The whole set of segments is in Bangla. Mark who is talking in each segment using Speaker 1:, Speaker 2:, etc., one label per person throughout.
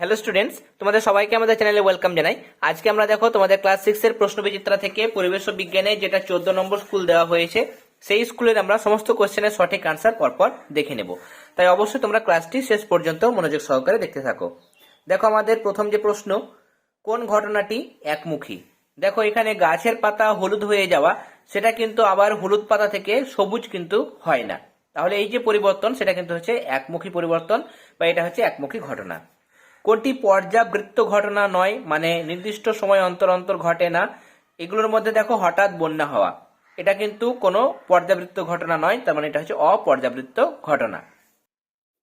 Speaker 1: হ্যালো স্টুডেন্টস তোমাদের সবাইকে আমাদের চ্যানেলে ওয়েলকাম জানাই। আজকে আমরা দেখো তোমাদের ক্লাস সিক্স এর প্রশ্ন বিচিত্রা থেকে পরিবেশ বিজ্ঞানে যেটা চোদ্দ নম্বর স্কুল দেওয়া হয়েছে, সেই স্কুলের আমরা সমস্ত কোশ্চেনের সঠিক আনসার পরপর দেখে নেব। তাই অবশ্যই তোমরা ক্লাসটি শেষ পর্যন্ত মনোযোগ সহকারে দেখতে থাকো। দেখো আমাদের প্রথম যে প্রশ্ন, কোন ঘটনাটি একমুখী? দেখো এখানে গাছের পাতা হলুদ হয়ে যাওয়া, সেটা কিন্তু আবার হলুদ পাতা থেকে সবুজ কিন্তু হয় না। তাহলে এই যে পরিবর্তন, সেটা কিন্তু হচ্ছে একমুখী পরিবর্তন বা এটা হচ্ছে একমুখী ঘটনা। কোনটি পর্যাবৃত্ত ঘটনা নয় মানে নির্দিষ্ট সময় অন্তর অন্তর ঘটে না, এগুলোর মধ্যে দেখো হঠাৎ বন্যা হওয়া। এটা কিন্তু কোনো পর্যাবৃত্ত ঘটনা নয়, তার মানে এটা হচ্ছে অপর্যাবৃত্ত ঘটনা।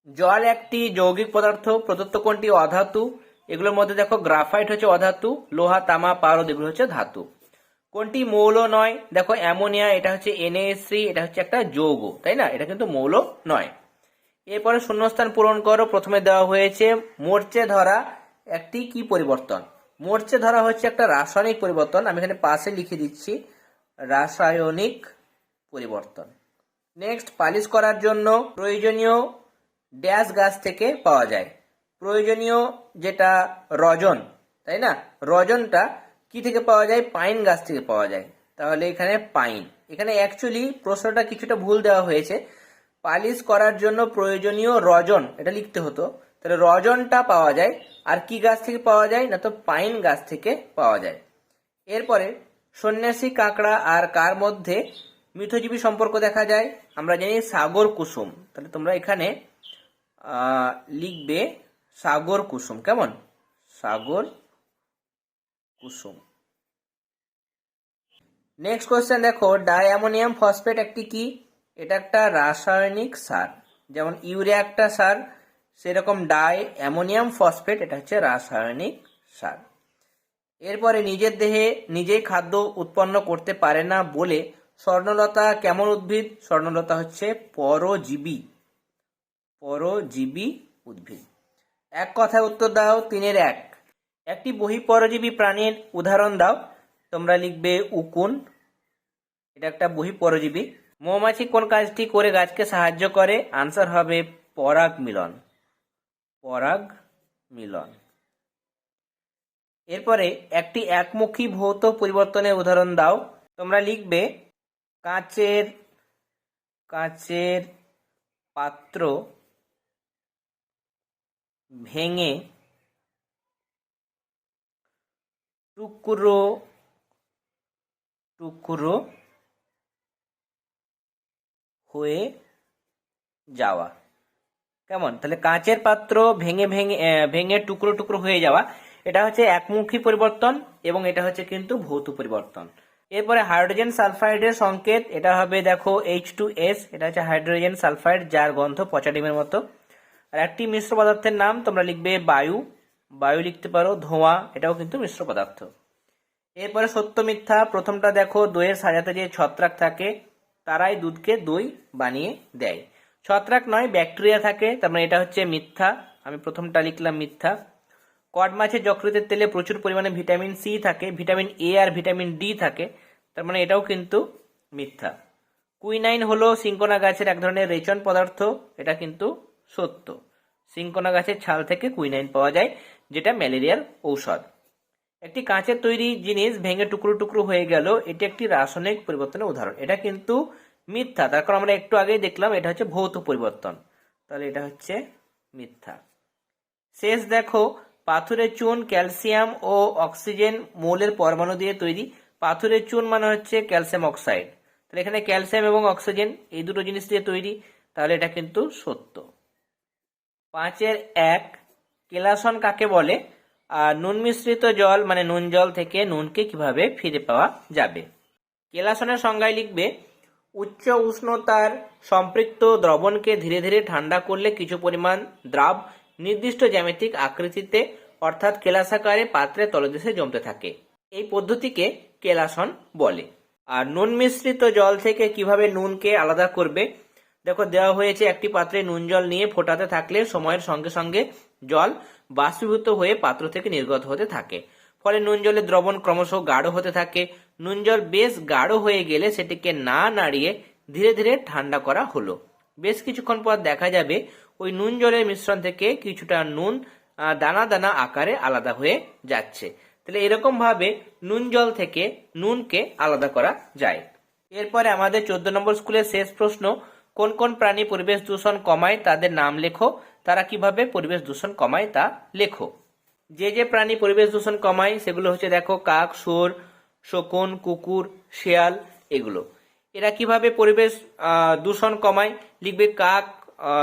Speaker 1: জল একটি যৌগিক পদার্থ, প্রদত্ত কোনটি অধাতু, এগুলোর মধ্যে দেখো গ্রাফাইট হচ্ছে অধাতু, লোহা, তামা, পারদ, এগুলো হচ্ছে ধাতু। কোনটি মৌল নয়, দেখো অ্যামোনিয়া, এটা হচ্ছে এনএসি, এটা হচ্ছে একটা যৌগ, তাই না? এটা কিন্তু মৌল নয়। এরপরে শূন্যস্থান পূরণ করো, প্রথমে দেওয়া হয়েছে মোর্চে ধরা একটি কি পরিবর্তন? মোর্চে ধরা হচ্ছে একটা রাসায়নিক পরিবর্তন, আমি এখানে পাশে লিখে দিচ্ছি, রাসায়নিক পরিবর্তন। নেক্সট পালিশ করার জন্য প্রয়োজনীয় ড্যাশ গাছ থেকে পাওয়া যায়। প্রয়োজনীয় যেটা রজন, তাই না? রজনটা কি থেকে পাওয়া যায়? পাইন গাছ থেকে পাওয়া যায়। তাহলে এখানে পাইন। এখানে অ্যাকচুয়ালি প্রশ্নটা কিছুটা ভুল দেওয়া হয়েছে। পালিশ করার জন্য প্রয়োজনীয় রজন, এটা লিখতে হতো, তাহলে রজনটা পাওয়া যায়, আর কি গাছ থেকে পাওয়া যায়, না তো পাইন গাছ থেকে পাওয়া যায়। এরপরে সন্ন্যাসী, কাঁকড়া আর কার মধ্যে মিথজীবী সম্পর্ক দেখা যায়? আমরা জানি সাগর কুসুম। তাহলে তোমরা এখানে লিখবে সাগর কুসুম, কেমন? সাগর কুসুম। নেক্সট কোশ্চেন দেখো ডাইঅ্যামোনিয়াম ফসফেট একটি কি? এটা একটা রাসায়নিক সার। যেমন ইউরিয়া একটা সার, সেরকম ডাই, অ্যামোনিয়াম, ফসফেট, এটা হচ্ছে রাসায়নিক সার। এরপরে নিজের দেহে নিজেই খাদ্য উৎপন্ন করতে পারে না বলে স্বর্ণলতা কেমন উদ্ভিদ? স্বর্ণলতা হচ্ছে পরজীবী। পরজীবী উদ্ভিদ। এক কথায় উত্তর দাও, তিনের এক। একটি বহিঃপরজীবী প্রাণীর উদাহরণ দাও। তোমরা লিখবে উকুন। এটা একটা বহিঃপরজীবী। মৌমাছি কোন কাজটি করে গাছকে সাহায্য করে? আনসার হবে পরাগ মিলন। পরাগ মিলন। এরপরে একটি একমুখী ভৌত পরিবর্তনের উদাহরণ দাও। তোমরা লিখবে, কাচের কাচের পাত্র ভেঙে টুকরো টুকরো হয়ে যাওয়া। কেমন? তাহলে কাঁচের পাত্র ভেঙে ভেঙে ভেঙে টুকরো টুকরো হয়ে যাওয়া, এটা হচ্ছে একমুখী পরিবর্তন এবং এটা হচ্ছে কিন্তু ভৌত পরিবর্তন। এরপরে হাইড্রোজেন সালফাইডের সংকেত, এটা হবে দেখো এইচ টু এস এটা হচ্ছে হাইড্রোজেন সালফাইড, যার গন্ধ পচা ডিমের মতো। আর একটি মিশ্র পদার্থের নাম তোমরা লিখবে বায়ু বায়ু লিখতে পারো, ধোঁয়া, এটাও কিন্তু মিশ্র পদার্থ। এরপরে সত্য মিথ্যা, প্রথমটা দেখো, দইয়ের সাজাতে যে ছত্রাক থাকে তারাই দুধকে দই বানিয়ে দেয়। ছত্রাক নয়, ব্যাকটেরিয়া থাকে। তার মানে এটা হচ্ছে মিথ্যা। আমি প্রথমটা লিখলাম মিথ্যা। কড মাছের যকৃতের তেলে প্রচুর পরিমাণে ভিটামিন সি থাকে, ভিটামিন এ আর ভিটামিন ডি থাকে। তার মানে এটাও কিন্তু মিথ্যা। কুইনাইন হলো সিঙ্কোনা গাছের এক ধরনের রেচন পদার্থ। এটা কিন্তু সত্য। সিঙ্কোনা গাছের ছাল থেকে কুইনাইন পাওয়া যায়, যেটা ম্যালেরিয়ার ঔষধ। একটি কাঁচের তৈরি জিনিস ভেঙে টুকরো টুকরো হয়ে গেল, এটি একটি রাসায়নিক পরিবর্তনের উদাহরণ। এটা কিন্তু মিথ্যা। তার কারণ আমরা একটু আগেই দেখলাম, এটা হচ্ছে ভৌত পরিবর্তন। তাহলে এটা হচ্ছে মিথ্যা। শেষ দেখো পাথরের চুন ক্যালসিয়াম ও অক্সিজেন মৌলের পরমাণু দিয়ে তৈরি। পাথরের চুন মানে হচ্ছে ক্যালসিয়াম অক্সাইড। তাহলে এখানে ক্যালসিয়াম এবং অক্সিজেন, এই দুটো জিনিস দিয়ে তৈরি। তাহলে এটা কিন্তু সত্য। পাঁচের এক কেলাসন কাকে বলে? নুন মিশ্রিত জল মানে নুন জল থেকে নুনকে কীভাবে ফিরে পাওয়া যাবে? কেলাসনের সংজ্ঞায় লিখবে, উচ্চ উষ্ণতার সম্পৃক্ত দ্রবণকে ধীরে ধীরে ঠান্ডা করলে কিছু পরিমাণ দ্রাব নির্দিষ্ট জ্যামিতিক আকৃতিতে, অর্থাৎ কেলাসাকারে পাত্রে তলদেশে জমতে থাকে। এই পদ্ধতিকে কেলাসন বলে। আর নুন মিশ্রিত জল থেকে কীভাবে নুনকে আলাদা করবে? দেখো, দেওয়া হয়েছে একটি পাত্রে নুন জল নিয়ে ফোটাতে থাকলে সময়ের সঙ্গে সঙ্গে জল বাষ্পীভূত হয়ে পাত্র থেকে নির্গত হতে থাকে। ফলে নুন জলের দ্রবণ ক্রমশ গাঢ় হতে থাকে। নুন জল বেশ গাঢ় হয়ে গেলে সেটিকে না নাড়িয়ে ধীরে ধীরে ঠান্ডা করা হলো। বেশ কিছুক্ষণ পর দেখা যাবে ওই নুন জলের মিশ্রণ থেকে কিছুটা নুন দানা দানা আকারে আলাদা হয়ে যাচ্ছে। তাহলে এরকম ভাবে নুন জল থেকে নুনকে আলাদা করা যায়। এরপরে আমাদের চোদ্দ নম্বর স্কুলের শেষ প্রশ্ন কোন কোন প্রাণী পরিবেশ দূষণ কমায় তাদের নাম লেখো। তারা কীভাবে পরিবেশ দূষণ কমায় তা লেখো। যে যে প্রাণী পরিবেশ দূষণ কমায় সেগুলো হচ্ছে দেখো কাক, শুয়োর, শকুন, কুকুর, শেয়াল এগুলো। এরা কীভাবে পরিবেশ দূষণ কমায়? লিখবে কাক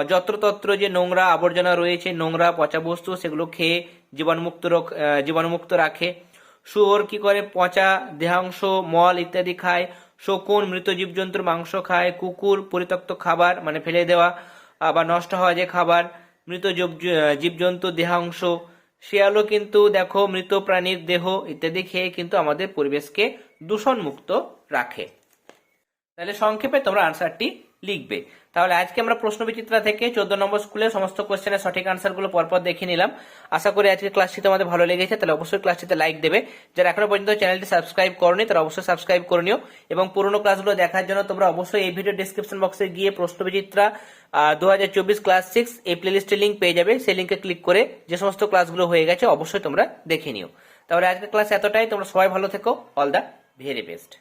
Speaker 1: যত্রতত্র যে নোংরা আবর্জনা রয়েছে, নোংরা পচা বস্তু, সেগুলো খেয়ে জীবাণুমুক্ত জীবাণুমুক্ত রাখে। শুয়োর কি করে? পচা, দেহাংশ, মল ইত্যাদি খায়। শকুন, মৃত জীবজন্তুর মাংস খায়, কুকুর, পরিত্যক্ত খাবার মানে ফেলে দেওয়া, আবার নষ্ট হওয়া যে খাবার, মৃত জীবজন্তু, দেহাংশ, শিয়ালও কিন্তু দেখো মৃত প্রাণীর দেহ ইত্যাদি খেয়ে কিন্তু আমাদের পরিবেশকে দূষণমুক্ত রাখে। তাহলে সংক্ষেপে তোমরা আনসারটি লিখবে। তাহলে আজকে আমরা প্রশ্ন বিচিত্রা থেকে চোদ্দ নম্বর স্কুলে সমস্ত কোশ্চেনের সঠিক আনসারগুলো পরপর দেখে নিলাম। আশা করি আজকে ক্লাসটি তোমাদের ভালো লেগেছে, তাহলে অবশ্যই ক্লাসটিতে লাইক দেবে। যারা এখনও পর্যন্ত চ্যানেলটি সাবস্ক্রাইব করনি, তারা অবশ্যই সাবস্ক্রাইব করে নিও। এবং পুরোনো ক্লাসগুলো দেখার জন্য তোমরা অবশ্যই এই ভিডিও ডিসক্রিপশন বক্সে গিয়ে প্রশ্ন বিচিত্রা দু হাজার চব্বিশ ক্লাস সিক্স এই প্লেলিস্টের লিঙ্ক পেয়ে যাবে। সেই লিঙ্কে ক্লিক করে যে সমস্ত ক্লাসগুলো হয়ে গেছে, অবশ্যই তোমরা দেখে নিও। তাহলে আজকের ক্লাস এতটাই। তোমরা সবাই ভালো থেকো। All the very best